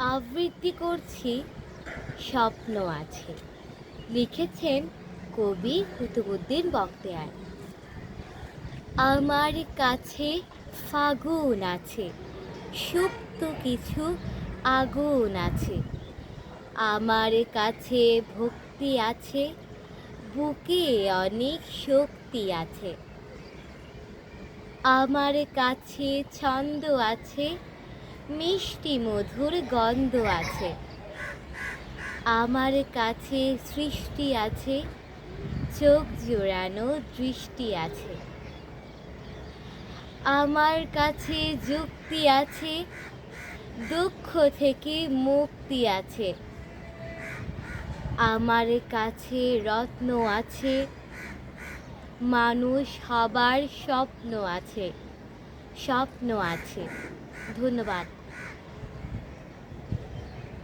আবৃত্তি করছি, স্বপ্ন আছে। লিখেছেন কবি কুতুবুদ্দিন বখতিয়ার আমার কাছে ফাগুন আছে, সুপ্ত কিছু আগুন আছে। আমার কাছে ভক্তি আছে, বুকে অনেক শক্তি আছে। আমার কাছে ছন্দ আছে মিষ্টি মধুর গন্ধ আছে। আমার কাছে সৃষ্টি আছে, চোখ জোড়ানো দৃষ্টি আছে। আমার কাছে যুক্তি আছে, দুঃখ থেকে মুক্তি আছে। আমার কাছে রত্ন আছে, মানুষ হবার স্বপ্ন আছে। স্বপ্ন আছে। ধন্যবাদ।